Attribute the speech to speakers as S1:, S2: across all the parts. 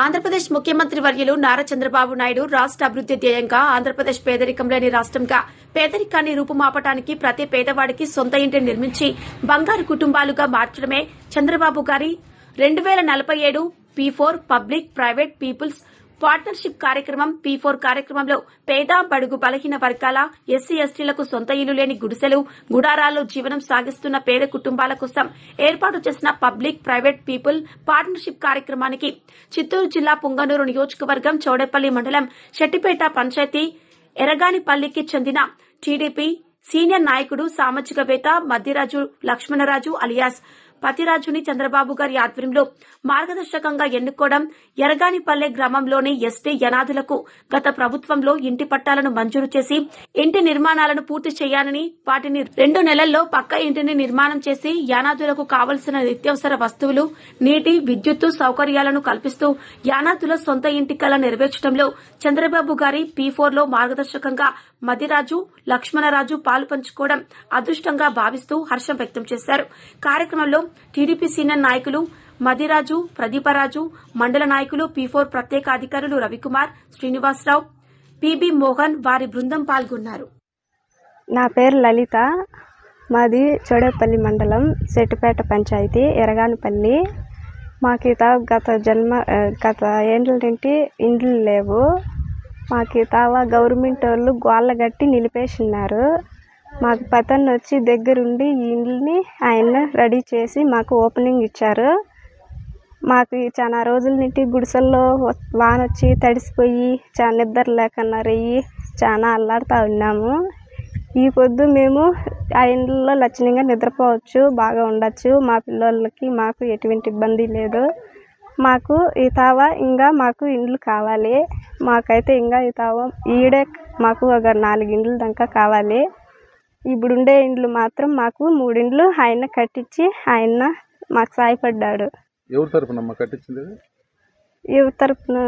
S1: ఆంధ్రప్రదేశ్ ముఖ్యమంత్రి వర్యులు నారా చంద్రబాబు నాయుడు రాష్ట్ర అభివృద్ది ధ్యేయంగా ఆంధ్రప్రదేశ్ పేదరికం లేని రాష్ట్రంగా పేదరికాన్ని రూపుమాపటానికి ప్రతి పేదవాడికి సొంత ఇంటిని నిర్మించి బంగారు కుటుంబాలుగా మార్చడమే చంద్రబాబు గారి రెండు వేల నలభై ఏడు P four public private people's partnership కార్యక్రమం పీ ఫోర్ కార్యక్రమంలో పేద బడుగు బలహీన వర్గాల ఎస్సీ ఎస్టీలకు సొంత ఇల్లు లేని గుడిసెలు గుడారాల్లో జీవనం సాగిస్తున్న పేద కుటుంబాల కోసం ఏర్పాటు చేసిన పబ్లిక్ ప్రైవేట్ పీపుల్ పార్ట్నర్షిప్ కార్యక్రమానికి చిత్తూరు జిల్లా పుంగనూరు నియోజకవర్గం చౌడేపల్లి మండలం శెట్టిపేట పంచాయతీ ఎరగానిపల్లికి చెందిన టీడీపీ సీనియర్ నాయకుడు సామాజికవేత్త మధ్యరాజు లక్ష్మణరాజు అలియాస్ పతిరాజుని చంద్రబాబు గారి ఆధ్వర్యంలో మార్గదర్శకంగా ఎన్నుకోవడం ఎరగానిపల్లె గ్రామంలోని ఎస్టీ యనాదులకు గత ప్రభుత్వంలో ఇంటి పట్టాలను మంజూరు చేసి ఇంటి నిర్మాణాలను పూర్తి చేయాలని వాటిని రెండు నెలల్లో పక్క ఇంటిని నిర్మాణం చేసి యానాదులకు కావలసిన నిత్యావసర వస్తువులు నీటి విద్యుత్తు సౌకర్యాలను కల్పిస్తూ యానాదుల సొంత ఇంటి కళ నెరవేర్చడంలో చంద్రబాబు గారి పీ లో మార్గదర్శకంగా మదిరాజు లక్ష్మణరాజు పాలు పంచుకోవడం అదృష్టంగా భావిస్తూ హర్షం వ్యక్తం చేశారు. కార్యక్రమంలో టీడీపీ సీనియర్ నాయకులు మదిరాజు ప్రదీపరాజు మండల నాయకులు పీ ప్రత్యేక అధికారులు రవికుమార్ శ్రీనివాసరావు పీబీ మోహన్ వారి బృందం పాల్గొన్నారు.
S2: నా పేరు లలిత. మాది చోడేపల్లి మండలం సెట్టిపేట పంచాయతీ ఎరగానపల్లి. మాకీత గత జన్మ గత ఏండ్ల నుండి ఇండ్లు లేవు. మాకు గవర్నమెంట్ వాళ్ళు గోళ్ళ కట్టి నిలిపేసినారు మాకు పతన్ వచ్చి దగ్గరుండి ఈ ఇండ్లని ఆయన రెడీ చేసి మాకు ఓపెనింగ్ ఇచ్చారు. మాకు చాలా రోజుల నుండి గుడిసెల్లో వాన వచ్చి తడిసిపోయి చాలా నిద్ర లేకుండా రెయ్యి చాలా అల్లాడుతూ ఉన్నాము. ఈ పొద్దు మేము ఆ ఇండ్లలో లక్షణంగా నిద్రపోవచ్చు బాగా ఉండొచ్చు. మా పిల్లోళ్ళకి మాకు ఎటువంటి ఇబ్బంది లేదు. మాకు ఈ తావ ఇంకా మాకు ఇండ్లు కావాలి. మాకైతే ఇంకా ఈ తావ ఈడే మాకు ఒక నాలుగు ఇండ్లు దాకా కావాలి. ఇప్పుడుండే ఇండ్లు మాత్రం మాకు మూడిండ్లు ఆయన కట్టించి ఆయన మాకు సాయపడ్డాడు.
S3: ఎవరి తరపునమ్మా కట్టించింది?
S2: ఎవరి తరపున?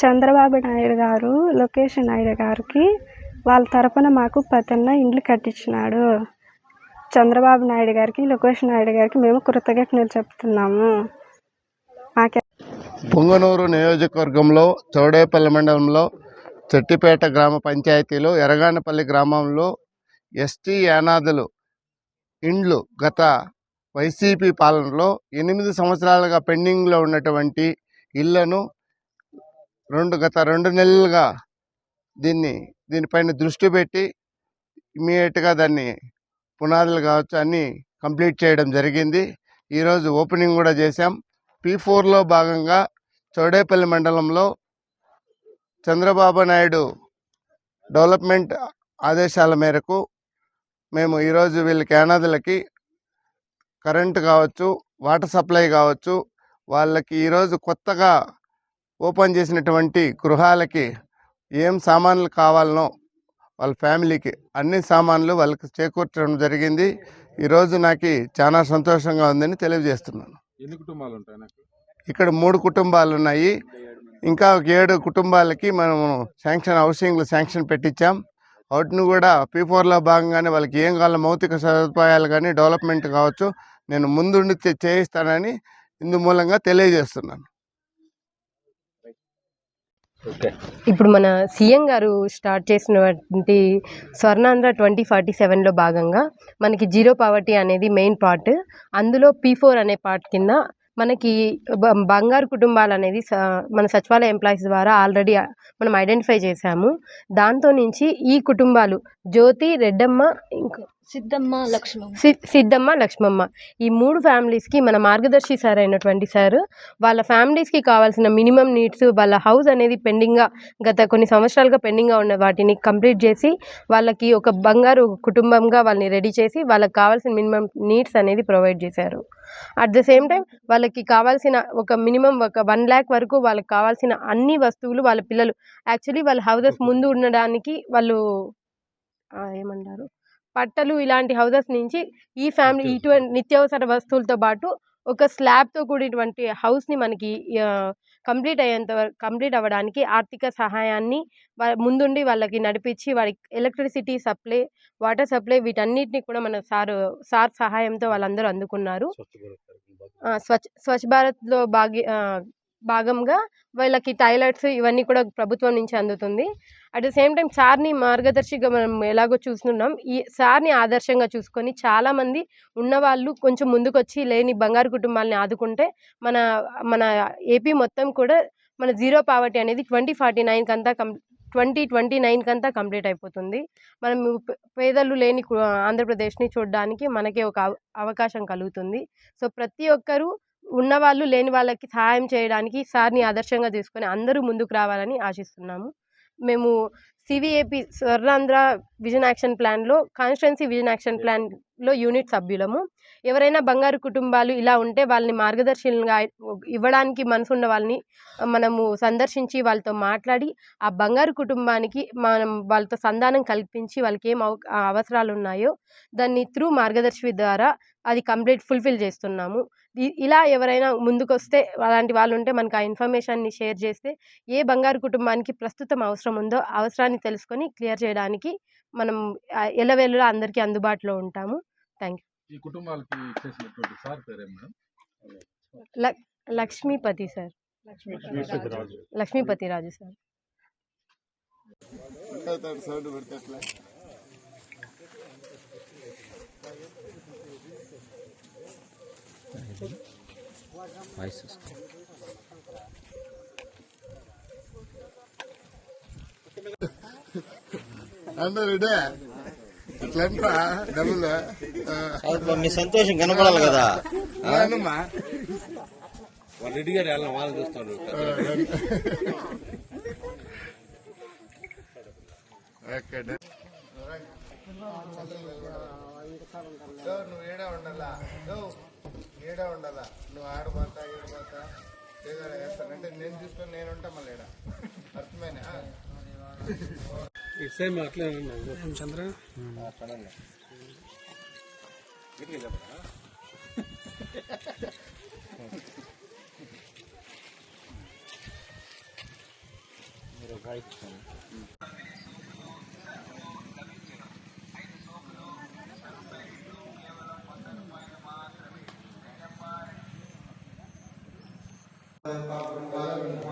S2: చంద్రబాబు నాయుడు గారు లోకేష్ నాయుడు గారికి వాళ్ళ తరపున మాకు పతన్న ఇండ్లు కట్టించినాడు. చంద్రబాబు నాయుడు గారికి లోకేష్ నాయుడు గారికి మేము కృతజ్ఞతలు చెప్తున్నాము. మాకే
S4: పొంగనూరు నియోజకవర్గంలో చౌడేపల్లి మండలంలో చెట్టిపేట గ్రామ పంచాయతీలో ఎరగానపల్లి గ్రామంలో ఎస్టీ యానాదులు ఇండ్లు గత వైసీపీ పాలనలో ఎనిమిది సంవత్సరాలుగా పెండింగ్లో ఉన్నటువంటి ఇళ్ళను రెండు గత రెండు నెలలుగా దీన్ని దీనిపైన దృష్టి పెట్టి ఇమీడియట్గా దాన్ని పునాదులు కావచ్చు అన్నీ కంప్లీట్ చేయడం జరిగింది. ఈరోజు ఓపెనింగ్ కూడా చేశాం. పీ ఫోర్లో భాగంగా చౌడేపల్లి మండలంలో చంద్రబాబు నాయుడు డెవలప్మెంట్ ఆదేశాల మేరకు మేము ఈరోజు వీళ్ళకి అనాథులకి కరెంటు కావచ్చు వాటర్ సప్లై కావచ్చు వాళ్ళకి ఈరోజు కొత్తగా ఓపెన్ చేసినటువంటి గృహాలకి ఏం సామాన్లు కావాలనో వాళ్ళ ఫ్యామిలీకి అన్ని సామాన్లు వాళ్ళకి చేకూర్చడం జరిగింది. ఈరోజు నాకు చాలా సంతోషంగా ఉందని తెలియజేస్తున్నాను.
S3: ఎన్ని కుటుంబాలు ఉంటాయి
S4: ఇక్కడ మూడు కుటుంబాలు ఉన్నాయి ఇంకా ఒక ఏడు కుటుంబాలకి మనము శాంక్షన్ హౌసింగ్లు శాంక్షన్ పెట్టించాం. వాటిని కూడా పీ ఫోర్లో భాగంగానే వాళ్ళకి ఏం కావాలో మౌలిక సదుపాయాలు కానీ డెవలప్మెంట్ కావచ్చు. నేను ముందుండి చేయిస్తానని ఇందు మూలంగా తెలియజేస్తున్నాను.
S5: ఇప్పుడు మన సీఎం గారు స్టార్ట్ చేసినటువంటి స్వర్ణాంధ్ర ట్వంటీ ఫార్టీ సెవెన్లో భాగంగా మనకి జీరో పావర్టీ అనేది మెయిన్ పార్ట్. అందులో పీ ఫోర్ అనే పార్ట్ కింద మనకి బంగారు కుటుంబాలు అనేది స- మన సచివాలయ ఎంప్లాయీస్ ద్వారా ఆల్రెడీ మనం ఐడెంటిఫై చేశాము. దాంతో నుంచి ఈ కుటుంబాలు జ్యోతి రెడ్డమ్మ ఇంకా
S6: సిద్ధమ్మ లక్ష్మమ్మ.
S5: సి సిద్ధమ్మ లక్ష్మమ్మ. ఈ మూడు ఫ్యామిలీస్కి మన మార్గదర్శి సార్ అయినటువంటి సార్ వాళ్ళ ఫ్యామిలీస్కి కావాల్సిన మినిమం నీడ్స్ వాళ్ళ హౌస్ అనేది పెండింగ్గా గత కొన్ని సంవత్సరాలుగా పెండింగ్గా ఉన్న వాటిని కంప్లీట్ చేసి వాళ్ళకి ఒక బంగారు కుటుంబంగా వాళ్ళని రెడీ చేసి వాళ్ళకి కావాల్సిన మినిమం నీడ్స్ అనేది ప్రొవైడ్ చేశారు. అట్ ద సేమ్ టైం వాళ్ళకి కావాల్సిన ఒక మినిమం ఒక వన్ ల్యాక్ వరకు వాళ్ళకి కావాల్సిన అన్ని వస్తువులు వాళ్ళ పిల్లలు. యాక్చువల్లీ వాళ్ళ హౌసెస్ ముందు ఉండడానికి వాళ్ళు ఏమంటారు? పట్టలు ఇలాంటి హౌసెస్ నుంచి ఈ ఫ్యామిలీ ఇటువంటి నిత్యావసర వస్తువులతో పాటు ఒక స్లాబ్తో కూడినటువంటి హౌస్ని మనకి కంప్లీట్ అయ్యేంత వరకు కంప్లీట్ అవ్వడానికి ఆర్థిక సహాయాన్ని ముందుండి వాళ్ళకి నడిపించి వారికి ఎలక్ట్రిసిటీ సప్లై వాటర్ సప్లై వీటన్నిటిని కూడా మన సార్ సార్ సహాయంతో వాళ్ళందరూ అందుకున్నారు. స్వచ్ఛ స్వచ్ఛ భారత్లో భాగ్య భాగంగా వీళ్ళకి టాయిలెట్స్ ఇవన్నీ కూడా ప్రభుత్వం నుంచి అందుతుంది. అట్ ద సేమ్ టైం సార్ని మార్గదర్శిగా మనం ఎలాగో చూస్తున్నాం. ఈ సార్ని ఆదర్శంగా చూసుకొని చాలామంది ఉన్నవాళ్ళు కొంచెం ముందుకొచ్చి లేని బంగారు కుటుంబాలని ఆదుకుంటే మన మన ఏపీ మొత్తం కూడా మన జీరో పావర్టీ అనేది ట్వంటీ ఫార్టీ నైన్కి అంతా కం ట్వంటీ ట్వంటీ నైన్కి అంతా కంప్లీట్ అయిపోతుంది. మనం పేదలు లేని ఆంధ్రప్రదేశ్ని చూడడానికి మనకే ఒక అవ- అవకాశం కలుగుతుంది. సో ప్రతి ఒక్కరూ ఉన్నవాళ్ళు లేని వాళ్ళకి సహాయం చేయడానికి సార్ని ఆదర్శంగా తీసుకొని అందరూ ముందుకు రావాలని ఆశిస్తున్నాము. మేము సివిఏపి స్వర్ణాంధ్ర విజన్ యాక్షన్ ప్లాన్లో కాన్స్టిట్యున్సీ విజన్ యాక్షన్ లో యూనిట్ సభ్యులము. ఎవరైనా బంగారు కుటుంబాలు ఇలా ఉంటే వాళ్ళని మార్గదర్శనంగా ఇవ్వడానికి మనసున్న వాళ్ళని మనము సందర్శించి వాళ్ళతో మాట్లాడి ఆ బంగారు కుటుంబానికి మనం వాళ్ళతో సంధానం కల్పించి వాళ్ళకి ఏం అవ అవసరాలు ఉన్నాయో దాన్ని త్రూ మార్గదర్శి ద్వారా అది కంప్లీట్ ఫుల్ఫిల్ చేస్తున్నాము. ఇలా ఎవరైనా ముందుకొస్తే అలాంటి వాళ్ళు ఉంటే మనకు ఆ ఇన్ఫర్మేషన్ని షేర్ చేస్తే ఏ బంగారు కుటుంబానికి ప్రస్తుతం అవసరం ఉందో అవసరాన్ని తెలుసుకొని క్లియర్ చేయడానికి మనం ఆ, ఎల్లవేళలా అందరికీ అందుబాటులో ఉంటాము. థ్యాంక్
S3: ఈ కుటుంబాలకి చేసినటువంటి sir
S5: madam? You Lakshmipathi sir. Lakshmipathi Raju
S4: sir. పెడితే ఎట్లా? అందరు ఇడే ఇట్లా అంటారా? డబ్బులు ఆ,
S6: అప్పుడు మీ సంతోషం కనపడాలి కదా.
S4: అవునమ్మా.
S3: వాళ్ళు రెడ్డి గారు వెళ్ళాలి వాళ్ళు
S4: డన్. యో, నువ్వు ఏడా ఉండాలా? ఏడా ఉండాలా? నువ్వు ఆడబోతా ఈడబోతా ఏదో వేస్తానంటే నేను చూసుకొని నేను ఉంటా మళ్ళీ ఈడ. అర్థమైనా
S3: సేమ్ అట్లే ఏం చంద్ర
S7: Thank you.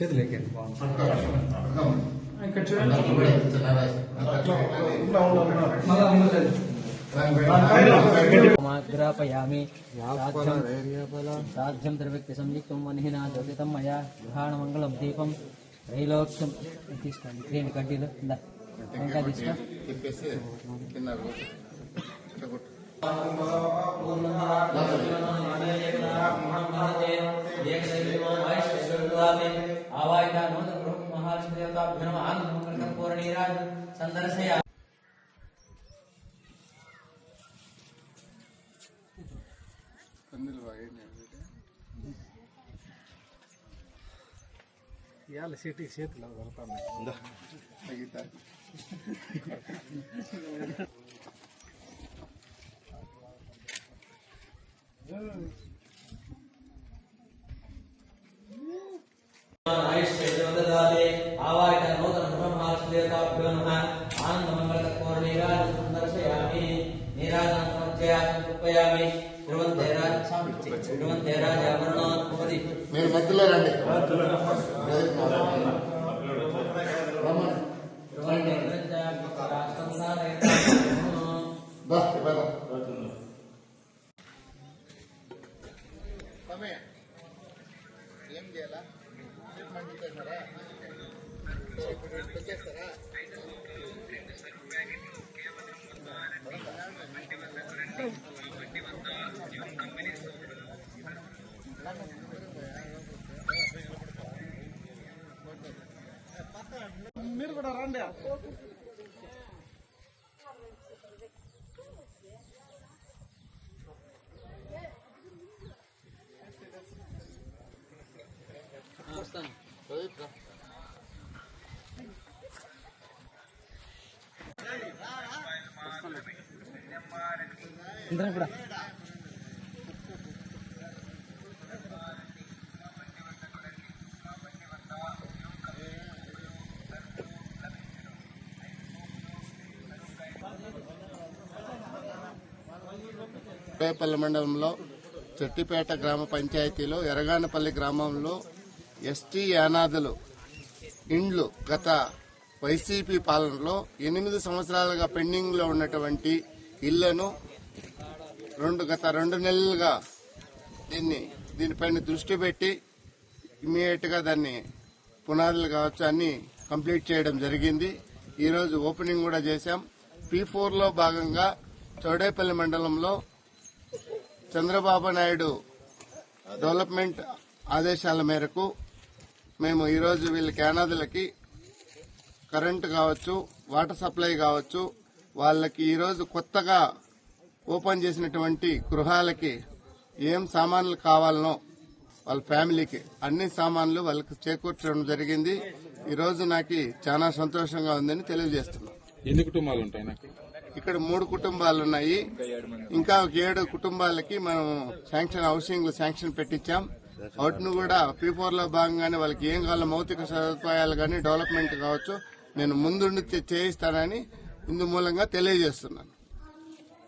S3: చేతులకి
S4: ఇక్కడ చూడండి
S7: माग्रापयामि साध्यं द्रव्यक्ति संयुक्तं वह्निना ज्योतितं मया गृहाणमङ्गलं दीपं त्रैलोक्यं తీసుకోండి గ్రీన్ కడ్డీలు ఇందా ఇంకా తీసుకో
S4: ದಾಮೆ
S7: ಆವಾಯ್ತ ಅನ್ನೋದು ಬೃಹತ್ ಮಹಾಲಕ್ಷ್ಮಿ ದೇವತಾಭ್ಯನಮ ಆನಂದ ಕೃಷ್ಣ ಪೂರ್ಣೀರಾಜ ಸಂದರ್ಶಯ ಯಾಲ ಸಿಟಿ ಸೇತಲ ಬರ್ತಾನೆ ತೆಗಿತಾ Yeah.
S4: మీరు మధ్యలో రండి. రమ్మని.
S7: ధ్రువంతే రాజాభరణాన్
S4: దా, ఇవ్వరా. మీరు కూడా రండి. ట్రీట్మెంట్
S7: అందరం కూడా.
S4: రేపల్లి మండలంలో చెట్టిపేట గ్రామ పంచాయతీలో ఎరగానపల్లి గ్రామంలో ఎస్టీ యానాదులు ఇండ్లు గత వైసీపీ పాలనలో ఎనిమిది సంవత్సరాలుగా పెండింగ్లో ఉన్నటువంటి ఇళ్ళను రెండు గత రెండు నెలలుగా దీన్ని దీనిపైన దృష్టి పెట్టి ఇమీడియట్గా దాన్ని పునాదులు కావచ్చు అన్ని కంప్లీట్ చేయడం జరిగింది. ఈరోజు ఓపెనింగ్ కూడా చేశాం. పీ ఫోర్లో భాగంగా చౌడేపల్లి మండలంలో చంద్రబాబు నాయుడు డెవలప్మెంట్ ఆదేశాల మేరకు మేము ఈరోజు వీళ్ళ కేనాదులకి కరెంటు కావచ్చు వాటర్ సప్లై కావచ్చు వాళ్ళకి ఈరోజు కొత్తగా ఓపెన్ చేసినటువంటి గృహాలకి ఏం సామాన్లు కావాలనో వాళ్ళ ఫ్యామిలీకి అన్ని సామాన్లు వాళ్ళకి చేకూర్చడం జరిగింది. ఈరోజు నాకు చాలా సంతోషంగా ఉందని తెలియజేస్తున్నాను
S8: ఎన్ని కుటుంబాలు ఉంటాయి నాకు?
S4: ఇక్కడ మూడు కుటుంబాలు ఉన్నాయి ఇంకా ఒక ఏడు కుటుంబాలకి మనం శాంక్షన్ హౌసింగ్ శాంక్షన్ పెట్టించాం. వాటిని కూడా పీ ఫోర్లో భాగంగానే వాళ్ళకి ఏం కావాలో మౌతిక సదుపాయాలు కానీ డెవలప్మెంట్ కావచ్చు నేను ముందుండి చేయిస్తానని ఇందు మూలంగా తెలియజేస్తున్నాను.